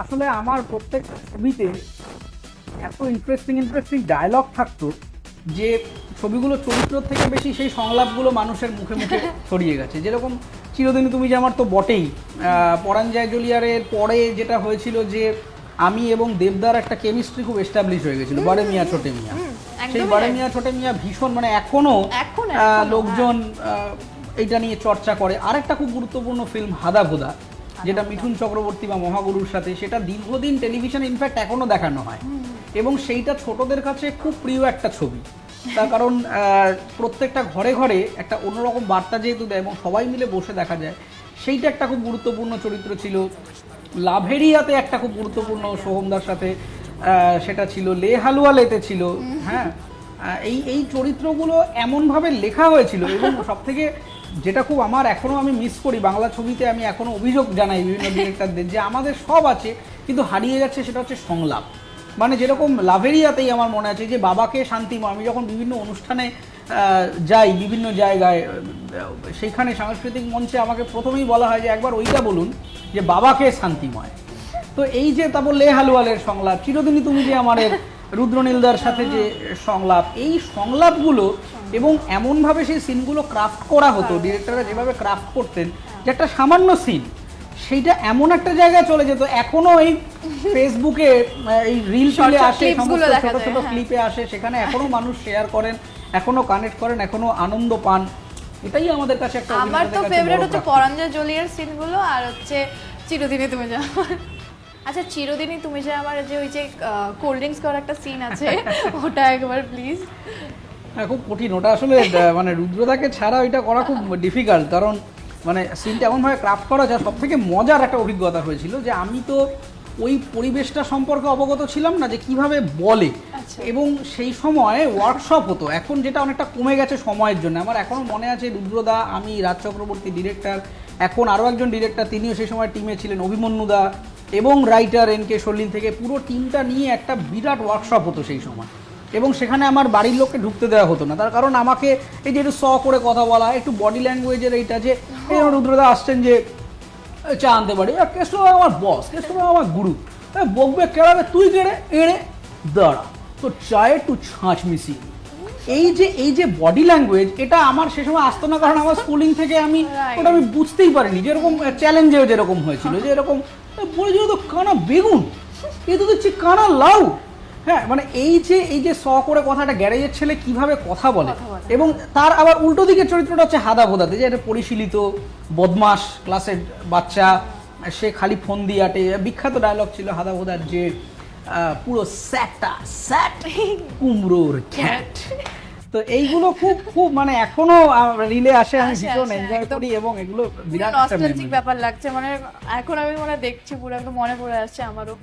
আসলে আমার প্রত্যেক ছবিতে এত ইন্টারেস্টিং ইন্টারেস্টিং ডায়লগ থাকতো যে ছবিগুলো চরিত্র থেকে বেশি সেই সংলাপগুলো মানুষের মুখে মুখে ছড়িয়ে গেছে। যেরকম চিরদিন তুমি যে আমার তো বটেই পরাঞ্জয় জলিয়ারের পরে যেটা হয়েছিল যে আমি এবং দেবদার একটা কেমিস্ট্রি খুব এস্টাবলিশ হয়ে গেছিল বারে মিয়া ছোটে মিয়া সেই বারে মিয়া ছোটে মিয়া ভীষণ মানে এখনও এখন আহ, এখনও, লোকজন এটা নিয়ে চর্চা করে। আরেকটা খুব গুরুত্বপূর্ণ ফিল্ম হাদা ভোদা যেটা মিঠুন চক্রবর্তী বা মহাগুরুর সাথে, সেটা দীর্ঘদিন টেলিভিশনে ইনফ্যাক্ট এখনও দেখানো হয়। এবং সেইটা ছোটদের কাছে খুব প্রিয় একটা ছবি। তার কারণ প্রত্যেকটা ঘরে ঘরে একটা অন্যরকম বার্তা যেহেতু দেয় এবং সবাই মিলে বসে দেখা যায়, সেইটা একটা খুব গুরুত্বপূর্ণ চরিত্র ছিল। লাভেরিয়াতে একটা খুব গুরুত্বপূর্ণ সোহমদার সাথে সেটা ছিল। লে হালুয়ালেতে ছিল। হ্যাঁ? এই এই চরিত্রগুলো এমনভাবে লেখা হয়েছিল এবং সব থেকে যেটা খুব আমার এখনও আমি মিস করি, বাংলা ছবিতে আমি এখনও অভিযোগ জানাই বিভিন্ন ডিরেক্টরদের যে আমাদের সব আছে, কিন্তু হারিয়ে যাচ্ছে সেটা হচ্ছে সংলাপ। মানে যেরকম লাভেরিয়াতেই আমার মনে আছে যে বাবাকে শান্তিময় আমি যখন বিভিন্ন অনুষ্ঠানে যাই বিভিন্ন জায়গায় সেইখানে সাংস্কৃতিক মঞ্চে আমাকে প্রথমেই বলা হয় যে একবার ওইটা বলুন যে বাবাকে শান্তিময়। তো এই যে তারপর লে হালুয়ালের সংলাপ, চিরদিনই তুমি যে আমাদের রুদ্রনীলদার সাথে যে সংলাপ এই সংলাপগুলো এবং এমনভাবে সেই সিনগুলো ক্রাফট করা হতো ডিরেক্টররা যেভাবে ক্রাফট করতেন যে একটা সামান্য সিন সেইটা এমন একটা জায়গায় চলে যেত এখনও এই ফেসবুকে এই রিল চলে আসে ছোট ছোট হ্যাঁ। ক্লিপে আসে সেখানে এখনও মানুষ শেয়ার করেন এখনও কানেক্ট করেন এখনও আনন্দ পান এটাই আমাদের কাছে একটা আমার তো ফেভারিট হচ্ছে। পরাঞ্জয় জলিয়ার সিনগুলো আর হচ্ছে চিরদিনই তুমি যা আমার আচ্ছা চিরদিনই তুমি যে আমার যে ওই যে কোল্ড ড্রিঙ্কস করার একটা সিন আছে ওটা একবার প্লিজ হ্যাঁ খুব কঠিন। ওটা আসলে মানে রুদ্রদাকে ছাড়া ওইটা করা খুব ডিফিকাল্ট কারণ মানে সিনটা এমনভাবে ক্রাফট করা যায় সব থেকে মজার একটা অভিজ্ঞতা হয়েছিল যে আমি তো ওই পরিবেশটা সম্পর্কে অবগত ছিলাম না যে কীভাবে বলে। আচ্ছা। এবং সেই সময় ওয়ার্কশপ হতো। এখন যেটা অনেকটা কমে গেছে সময়ের জন্য। আমার এখনও মনে আছে রুদ্রদা আমি রাজ চক্রবর্তী ডিরেক্টর এখন আরও একজন ডিরেক্টর তিনিও সেই সময় টিমে ছিলেন অভিমন্যুদা। এবং রাইটার এন কে সল্লিন থেকে পুরো টিমটা নিয়ে একটা বিরাট ওয়ার্কশপ হতো সেই সময়। এবং সেখানে আমার বাড়ির লোককে ঢুকতে দেওয়া হতো না। তার কারণ আমাকে এই যে একটু স করে কথা বলা একটু বডি ল্যাঙ্গুয়েজের এইটা যে রুদ্রদা আসছেন যে চা আনতে পারি। আর কেষ্ট আমার বস কেষ্ট আমার গুরু। বকবে কেড়াবে তুই কেড়ে এড়ে দাঁড়া। তো চায়ে একটু ছাঁচ মিশিয়ে এই যে এই যে বডি ল্যাঙ্গুয়েজ এটা আমার সে সময় আসতো না কারণ আমার স্কুলিং থেকে আমি. ওটা আমি বুঝতেই পারিনি। যেরকম চ্যালেঞ্জেও যেরকম হয়েছিল যে এরকম বলেছিল তো কানা বেগুন। এ তো দেখছি কানা লাউ। হ্যাঁ মানে এই যে এই যে স করে কথাটা গ্যারেজের ছেলে কীভাবে কথা বলে এবং তার আবার উল্টো দিকের চরিত্রটা হচ্ছে হাদা ভোদাতে যে একটা পরিশীলিত বদমাস ক্লাসের বাচ্চা সে খালি ফোন দিয়ে আটে। বিখ্যাত ডায়লগ ছিল হাদা ভোদার যে আহ, পুরো স্যাটটা স্যাট কুমড়োর খ্যাট। তো এইগুলো খুব খুব মানে এখনও রিলে আসে আমি ভীষণ এনজয় করি এবং এগুলো বিরাট নস্টালজিক ব্যাপার লাগছে মানে এখন আমি মনে দেখছি পুরো একদম মনে পড়ে আসছে আমারও।